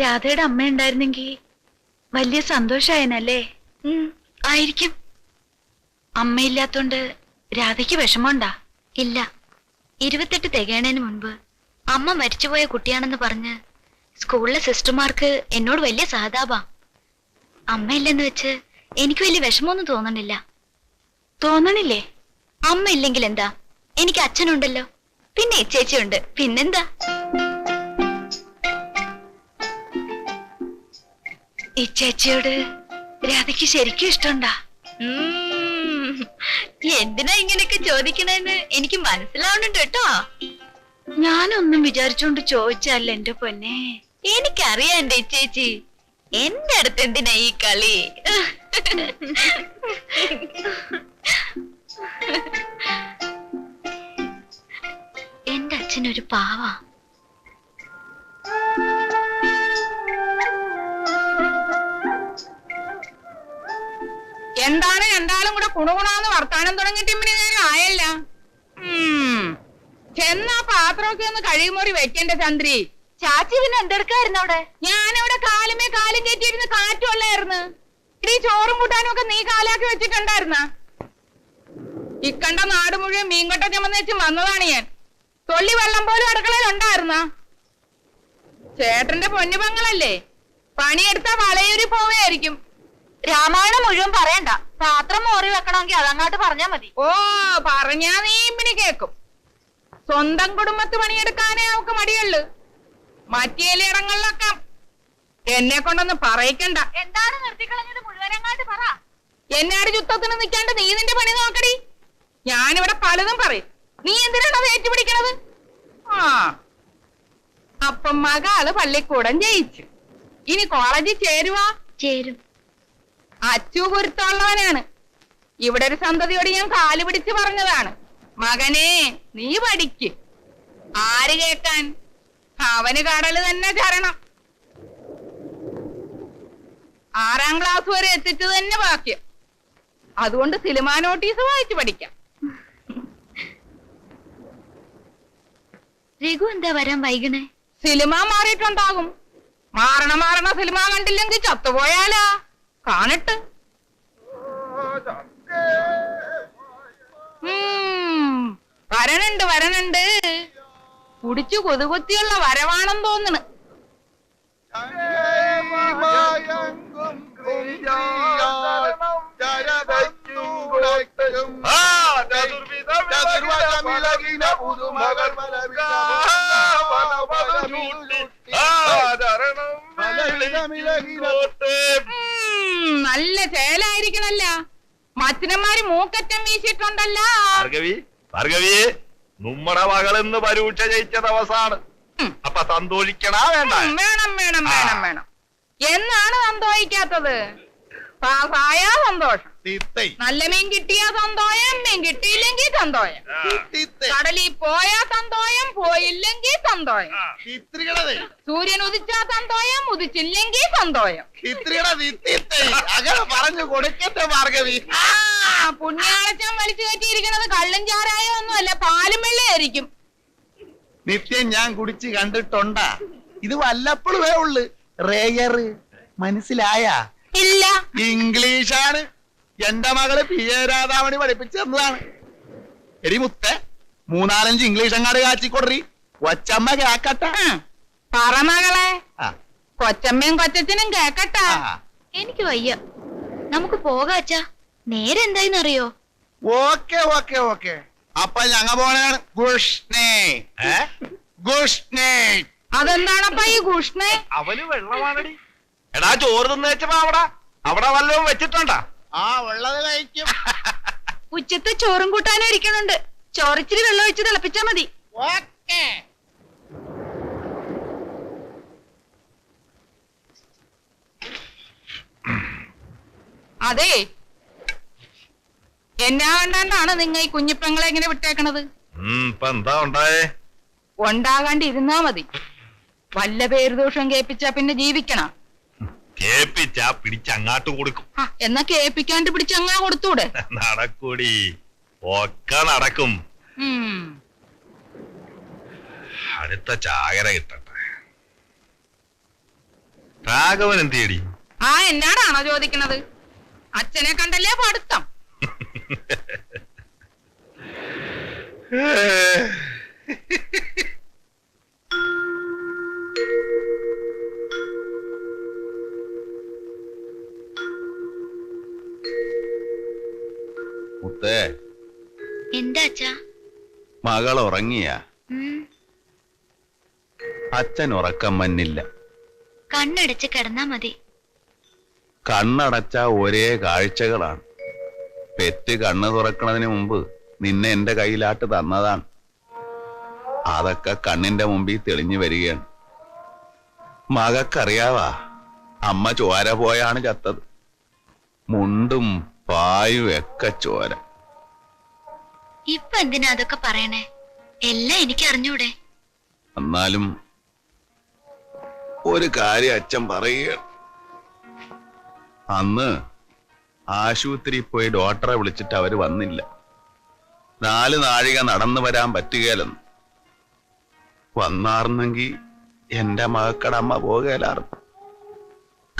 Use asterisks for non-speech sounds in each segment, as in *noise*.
രാധയുടെ അമ്മ ഉണ്ടായിരുന്നെങ്കിൽ വലിയ സന്തോഷായനല്ലേ? ആയിരിക്കും. അമ്മയില്ലാത്തോണ്ട് രാധയ്ക്ക് വിഷമമുണ്ടാ? ഇല്ല. ഇരുപത്തെട്ട് തികയണേന് മുൻപ് അമ്മ മരിച്ചുപോയ കുട്ടിയാണെന്ന് പറഞ്ഞ് സ്കൂളിലെ സിസ്റ്റർമാർക്ക് എന്നോട് വലിയ സഹതാപാ. അമ്മയില്ലെന്ന് വെച്ച് എനിക്ക് വലിയ വിഷമമൊന്നും തോന്നണില്ല. തോന്നണില്ലേ? അമ്മ ഇല്ലെങ്കിൽ എന്താ? എനിക്ക് അച്ഛനുണ്ടല്ലോ. പിന്നെ ചേച്ചിയുണ്ട്. പിന്നെന്താ? ചേച്ചിയോട് രാധയ്ക്ക് ശരിക്കും ഇഷ്ടണ്ടാ. എന്തിനാ ഇങ്ങനെയൊക്കെ ചോദിക്കണെന്ന്? എനിക്ക് മനസ്സിലാവുന്നുണ്ട് കേട്ടോ. ഞാനൊന്നും വിചാരിച്ചോണ്ട് ചോദിച്ചല്ല എന്റെ പൊന്നെ. എനിക്കറിയാം എന്റെ ചേച്ചി. എന്റെ അടുത്ത് എന്തിനാ ഈ കളി? എന്റെ അച്ഛനൊരു പാവാ. എന്താണ് രണ്ടാളും കൂടെ കുണുകുണാന്ന് വർത്താനം തുടങ്ങിയിട്ട് പിന്നെ നേരം ആയല്ല. ചെന്നാ പാത്രമൊക്കെ ഒന്ന് കഴിയുമോറി വെക്കണ്ടേ ചന്ദ്രി. ചാച്ചി പിന്നെ എന്തെടുക്കായിരുന്നു അവിടെ? ഞാനവിടെ കാലുമേ കാലും കയറ്റിയിരുന്ന് കാറ്റുള്ളായിരുന്നു. ഇടീ ചോറും കൂട്ടാനും ഒക്കെ നീ കാലാക്കി വെച്ചിട്ടുണ്ടായിരുന്ന? ഇക്കണ്ട നാട് മുഴുവൻ മീൻകൊട്ട ചമന്ന് വെച്ച് വന്നതാണ് ഞാൻ. തൊള്ളി വെള്ളം പോലും അടുക്കളയിൽ ഉണ്ടായിരുന്ന? ചേട്ടന്റെ പൊന്നുപങ്ങളല്ലേ പണിയെടുത്ത വളയൂരി പോവുകയായിരിക്കും. രാമായണം മുഴുവൻ പറയണ്ട. പാത്രം മോറി വെക്കണമെങ്കിൽ അതങ്ങാട്ട് പറഞ്ഞാ മതി. ഓ പറഞ്ഞാ നീ ഇമ്പിനി കേക്കും. സ്വന്തം കുടുംബത്ത് പണിയെടുക്കാനേ അവക്ക് മടിയുള്ളു. മറ്റേലിടങ്ങളിലൊക്കെ എന്നെ കൊണ്ടൊന്നും പറയിക്കണ്ട. എന്താണ് നിർത്തിക്കളഞ്ഞത്? മുഴുവനങ്ങാട്ട് പറ. എന്നാട് ചുത്തത്തിന് നിൽക്കാണ്ട് നീ നിന്റെ പണി നോക്കടി. ഞാനിവിടെ പലതും പറയും. നീ എന്തിനാണ് അത് ഏറ്റുപിടിക്കണത്? ആ അപ്പം മകാൾ പള്ളിക്കൂടം ജയിച്ചു. ഇനി കോളേജിൽ ചേരുവാ? ചേരും. അച്ചു പൊരുത്തമുള്ളവനാണ് ഇവിടെ ഒരു സന്തതിയോട് ഞാൻ കാൽ പിടിച്ച് പറഞ്ഞതാണ്. മകനെ നീ പഠിക്ക്. ആര് കേക്കാൻ അവന് കടൽ തന്നെ ചരണം. ആറാം ക്ലാസ് വരെ എത്തിച്ചു തന്നെ ബാക്കി അതുകൊണ്ട് സിനിമാ നോട്ടീസ് വായിച്ചു പഠിക്കാം. രഘു എന്താ വരാൻ വൈകണേ? സിനിമ മാറിയിട്ടുണ്ടാകും. മാറണ മാറണ സിനിമ കണ്ടില്ലെങ്കിൽ ചത്തുപോയാലാ. കാണട്ട്. വരണുണ്ട് വരണുണ്ട് കുടിച്ചു കൊതുകുത്തിയുള്ള വരവാണെന്ന് തോന്നണ്. ഭാർഗവി ഭാർഗവി നമ്മുടെ മകളെന്ന് പരീക്ഷ ജയിച്ച ദിവസാണ്. അപ്പൊ സന്തോഷിക്കണ വേണ്ട? വേണം വേണം വേണം വേണം. എന്നാണ് സന്തോഷിക്കാത്തത്? പാസായാ സന്തോഷം. നല്ല മീൻ കിട്ടിയ സന്തോഷം മീൻ കിട്ടിയില്ലെങ്കിൽ സന്തോഷം. കടലിൽ പോയ സന്തോഷം പോയില്ലെങ്കിൽ സന്തോഷം. സൂര്യൻ ഉദിച്ച സന്തോഷം ഉദിച്ചില്ലെങ്കിൽ സന്തോഷം. അങ്ങനെ പറഞ്ഞു കൊടുക്കട്ടെ ഭാർഗവി ആ പുണ്യാളച്ചൻ വലിച്ചു കയറ്റിയിരിക്കുന്നത് കള്ളും ചാരായ ഒന്നുമല്ല പാലും വെള്ളയായിരിക്കും. നിത്യം ഞാൻ കുടിച്ച് കണ്ടിട്ടുണ്ടാ. ഇത് വല്ലപ്പോഴുമേ ഉള്ളു. റേയറ്. മനസ്സിലായ? ഇംഗ്ലീഷാണ്. എന്റെ മകൾ പി എ രാധാമണി പഠിപ്പിച്ചു തന്നതാണ്. എടി മുത്ത മൂന്നാലഞ്ച് ഇംഗ്ലീഷ് അങ്ങാട് കാച്ചിക്കൊടറി. കൊച്ചമ്മ കേക്കട്ടെ. പറ മകളെ. ആ, കൊച്ചമ്മയും കൊച്ചച്ഛനും കേക്കട്ട. എനിക്ക് വയ്യ. നമുക്ക് പോകാം അച്ഛാ. നേരെ എന്തായിന്നറിയോ? Okay okay okay. അപ്പൊ ഞങ്ങ പോണാണ് ഗുഷ്ണേ ഗുഷ്ണേ അതെന്താണപ്പ ഈ ഗുഷ്ണേ അവന് വെള്ളമാണടി. എടാ ചോറ് തിന്നേച്ചപ്പോ അവിടെ അവിടെ വല്ലതും വെച്ചിട്ടുണ്ടാ? ആ ഉള്ളത് കഴിക്കും. *laughs* ഉച്ചത്തെ ചോറും കൂട്ടാനും ഇരിക്കുന്നുണ്ട്. ചോറിച്ചിരി വെള്ളം ഒഴിച്ച് തിളപ്പിച്ചാ മതി. ഓക്കേ. അതെ. എന്നാ കണ്ടാണ്ടാണ് നിങ്ങ ഈ കുഞ്ഞിപ്പങ്ങളെ എങ്ങനെ വിട്ടേക്കണത്? എന്താ ഉണ്ടായേ? ഉണ്ടാകാണ്ടിരുന്നാ മതി. വല്ല പേരുദോഷം കേൾപ്പിച്ചാ പിന്നെ ജീവിക്കണം. കേപ്പിച്ചാ പിടിച്ചങ്ങാട്ട് കൊടുക്കും. ആ, എന്നാ കേൾപ്പിക്കാണ്ട് പിടിച്ചങ്ങാ കൊടുത്തൂടെ? *laughs* നടക്കൂടി. ഒക്കെ നടക്കും. ഉം. അടുത്ത ചാകര കിട്ടട്ടെ. രാഘവൻ എന്ത് ചെയ്യടി? ആ എന്നാടാണോ ചോദിക്കുന്നത് അച്ഛനെ കണ്ടല്ലേ പഠിത്തം? *laughs* *laughs* എന്താ അച്ഛാ? മകൾ ഉറങ്ങിയ. അച്ഛൻ ഉറക്കം മന്നില്ല കണ്ണടച്ച് കിടന്നാ മതി. കണ്ണടച്ച ഒരേ കാഴ്ചകളാണ്. പെറ്റ് കണ്ണ് തുറക്കണതിന് മുമ്പ് നിന്നെ എന്റെ കയ്യിലാട്ട് തന്നതാണ്. അതൊക്കെ കണ്ണിന്റെ മുമ്പിൽ തെളിഞ്ഞു വരികയാണ്. മകക്കറിയാവാ അമ്മ ചോര പോയാണ് ചത്തത്. മുണ്ടും പായും ഒക്കെ ചോര. ഇപ്പൊ എന്തിനാ അതൊക്കെ പറയണേ? എല്ലാം എനിക്ക് അറിഞ്ഞൂടെ? എന്നാലും ഒരു കാര്യം അച്ഛൻ പറയുക. അന്ന് ആശുപത്രി പോയി ഡോക്ടറെ വിളിച്ചിട്ട് അവർ വന്നില്ല. നാല് നാഴിക നടന്നു വരാൻ പറ്റുകയില്ലെന്ന് വന്നാർന്നെങ്കി എന്റെ മകക്കട അമ്മ പോകലാർന്നു.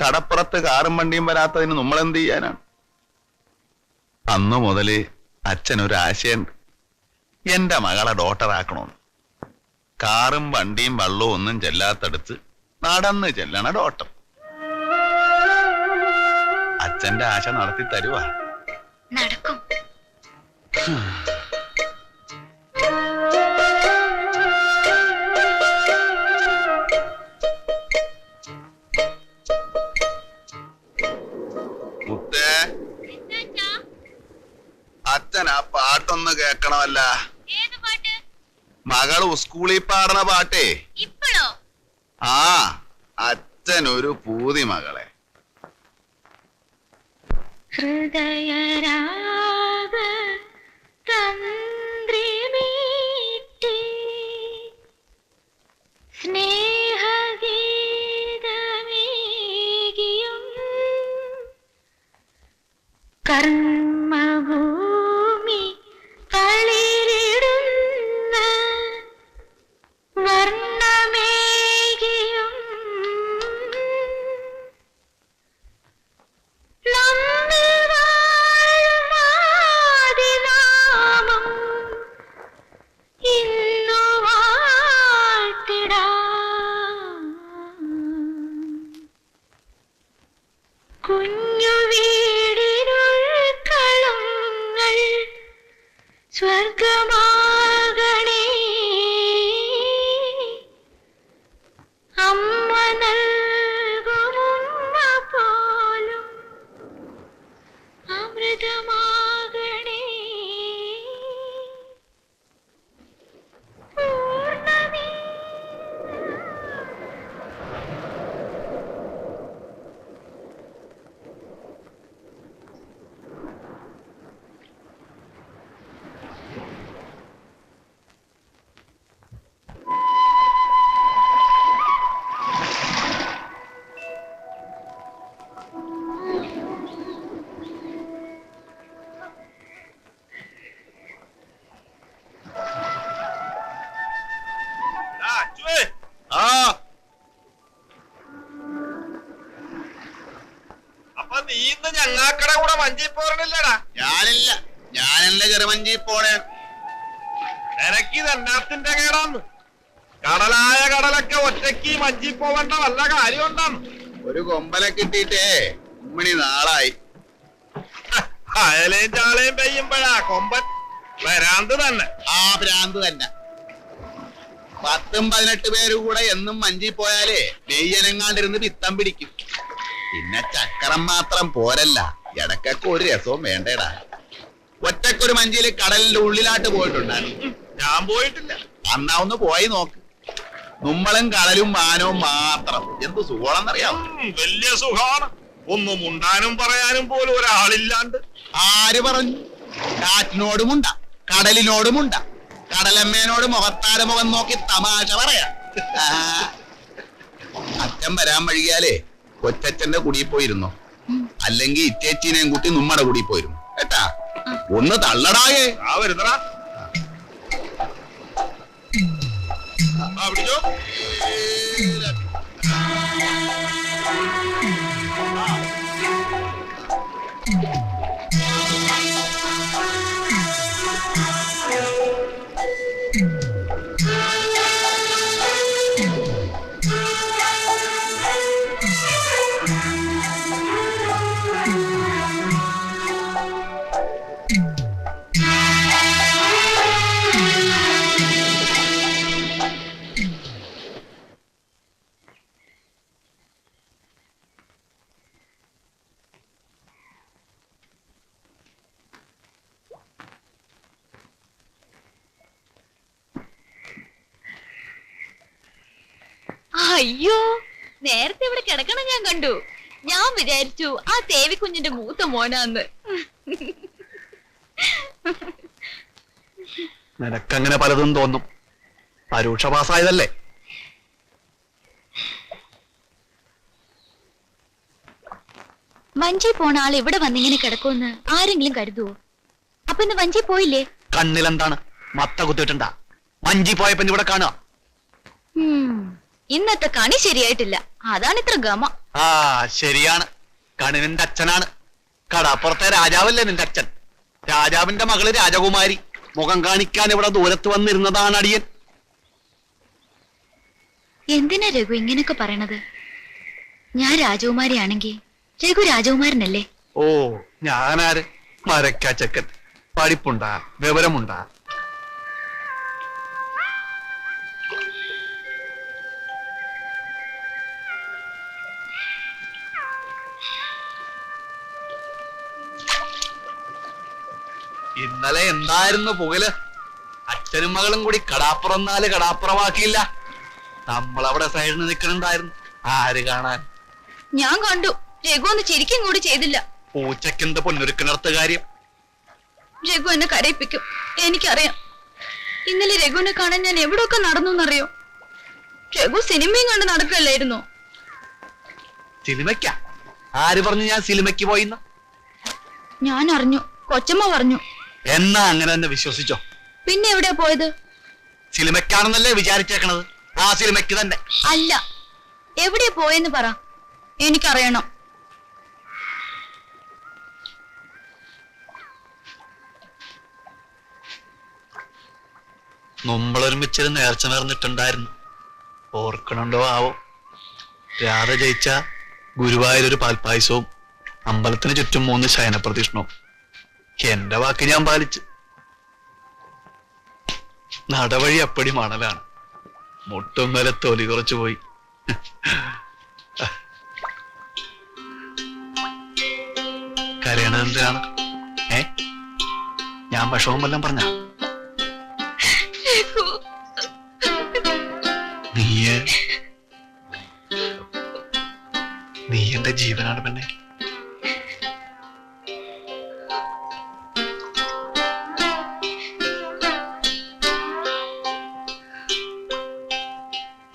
കടപ്പുറത്ത് കാറും വണ്ടിയും വരാത്തതിന് നമ്മൾ എന്ത് ചെയ്യാനാണ്? അന്നു മുതൽ അച്ഛനൊരു ആശയം എന്റെ മകളെ ഡോക്ടറാക്കണമെന്ന് കാറും വണ്ടിയും വള്ളവും ഒന്നും ചെല്ലാത്തടുത്ത് നടന്ന് ചെല്ലണ ഡോക്ടർ അച്ഛന്റെ ആശ നടത്തി തരുവാ നടക്കും പാട്ട്? മകൾ സ്കൂളിൽ പാടണ പാട്ടേ. ആ അച്ഛൻ ഒരു പൂതി മകളെ. ഹൃദയരാഗ നീ ഇന്ന് ഞങ്ങാക്കട കൂടെ വഞ്ചി പോരണില്ലടാ. ഞാനില്ല. ഞാനെന്റെ ചെറുമഞ്ചി പോണേ. നിനക്കിത് എന്നാത്തിന്റെ കേടാന്ന്. കടലായ കടലൊക്കെ ഒറ്റയ്ക്ക് മഞ്ചി പോവണ്ട വല്ല കാര്യം ഉണ്ടാന്ന് ഒരു കൊമ്പനെ കിട്ടിയിട്ടേ ഉമ്മണി നാളായി. അയലേം ചാളയും പെയ്യുമ്പോഴാ കൊമ്പൻ ഭ്രാന്ത് തന്നെ. ആ ഭ്രാന്ത് തന്നെ. പത്തും പതിനെട്ട് പേര് കൂടെ എന്നും മഞ്ചി പോയാലേ നെയ്യനങ്ങാണ്ടിരുന്ന് പിത്തം പിടിക്കും. പിന്നെ ചക്രം മാത്രം പോരല്ല. ഇടക്കൊക്കെ ഒരു രസവും വേണ്ടേടാ. ഒറ്റക്കൊരു മഞ്ചിയിൽ കടലിന്റെ ഉള്ളിലാട്ട് പോയിട്ടുണ്ടായിരുന്നു ഞാൻ പോയിട്ടില്ല. അന്നാ ഒന്ന് പോയി നോക്ക്. നമ്മളും കടലും മാനവും മാത്രം. എന്ത് സുഖമാണെന്നറിയാമോ വലിയ സുഖമാണ്. ഒന്നും ഉണ്ടാനും പറയാനും പോലും ഒരാളില്ലാണ്ട്. ആര് പറഞ്ഞു? കാറ്റിനോടുമുണ്ട കടലിനോടുമുണ്ട കടലമ്മേനോട് മുഖത്താര മുഖം നോക്കി തമാശ പറയാ. *laughs* അച്ഛൻ വരാൻ വഴിയാലേ കൊച്ചച്ഛന്റെ കുടിയിൽ പോയിരുന്നു. അല്ലെങ്കിൽ ഇറ്റേച്ചീനെയും കൂട്ടി നമ്മടെ കുടിയിൽ പോയിരുന്നു. കേട്ടാ? ഒന്ന് തള്ളടായേ ആ വരുന്നടാ. ആ പിടിച്ചോ. അയ്യോ നേരത്തെ ഇവിടെ കിടക്കണം ഞാൻ കണ്ടു. ഞാൻ വിചാരിച്ചു ആ തേവി കുഞ്ഞിന്റെ മൂത്ത മോനാന്ന്. നിനക്കങ്ങനെ പലതും തോന്നും. പരൂക്ഷ പാസ്സായതല്ലേ? വഞ്ചി പോണ ആൾ ഇവിടെ വന്നിങ്ങനെ കിടക്കുമെന്ന് ആരെങ്കിലും കരുതുവോ? അപ്പൊ ഇന്ന് വഞ്ചി പോയില്ലേ? കണ്ണിലെന്താണ്? മത്ത കുത്തിട്ടുണ്ടാ വഞ്ചി പോയപ്പോ ഇവിടെ കാണുക. ഇന്നത്തെ കണി ശരിയായിട്ടില്ല. അതാണ് ഇത്ര ഗമ. ആ ശരിയാണ്. കണി നിന്റെ അച്ഛനാണ്. കടാപ്പുറത്തെ രാജാവല്ലേ നിന്റെ അച്ഛൻ? രാജാവിന്റെ മകൾ രാജകുമാരി. മുഖം കാണിക്കാൻ ഇവിടെ ദൂരത്ത് വന്നിരുന്നതാണ് അടിയൻ. എന്തിനാ രഘു ഇങ്ങനെയൊക്കെ പറയണത്? ഞാൻ രാജകുമാരിയാണെങ്കി രഘു രാജകുമാരനല്ലേ? ഓ ഞാനാര്? മരക്കാച്ചക്കൻ പഠിപ്പുണ്ടാ വിവരമുണ്ടാ ഇന്നലെ എന്തായിരുന്നു പുകൽ? അച്ഛനും മകളും കൂടി കടാപ്പുറം നാല് കടാപ്പുറമാക്കിയില്ല. നമ്മളവിടെ സൈഡിൽ നിൽക്കണുണ്ടായിരുന്നു ആര് കാണാൻ? ഞാൻ കണ്ടു. രഘു ഒന്ന് ശരിക്കും കൂടി ചെയ്തില്ല. പൂച്ചക്കെന്ത് പൊന്നൊരുക്കിനർത്ത കാര്യം? രഘു എന്നെ കരയിപ്പിക്കും. എനിക്കറിയാം. ഇന്നലെ രഘുവിനെ കാണാൻ ഞാൻ എവിടെയൊക്കെ നടന്നു എന്നറിയോ രഘു സിനിമയും കണ്ട് നടക്കല്ലായിരുന്നു സിനിമയ്ക്ക? ആര് പറഞ്ഞു ഞാൻ സിനിമയ്ക്ക് പോയിന്ന്? ഞാൻ അറിഞ്ഞു. കൊച്ചമ്മ പറഞ്ഞു. എന്നാ അങ്ങനെ തന്നെ വിശ്വസിച്ചോ? പിന്നെ എവിടെയാ പോയത്? സിനിമയ്ക്കാണെന്നല്ലേ വിചാരിച്ചേക്കണത്. ആ സിനിമയ്ക്ക് തന്നെ. അല്ല എവിടെ പോയെന്ന് പറ. എനിക്കറിയണം. നമ്മളൊരുമിച്ചൊരു നേർച്ച നേർന്നിട്ടുണ്ടായിരുന്നു. ഓർക്കണുണ്ടോ ആവോ? രാധ ജയിച്ച ഗുരുവായൂരൊരു പാൽപ്പായസവും അമ്പലത്തിന് ചുറ്റും മൂന്ന് ശയനപ്രദക്ഷിണവും. എന്റെ വാക്ക് ഞാൻ പാലിച്ചു. നടവഴി അപ്പടി മണലാണ്. മുട്ടും വരെ തൊലി കുറച്ചു പോയി. കരയണത് എന്തിനാണ്? ഏ? ഞാൻ ഭക്ഷവും വല്ലം പറഞ്ഞ? നീ നീ എന്റെ ജീവനാണ് പെണ്ണേ.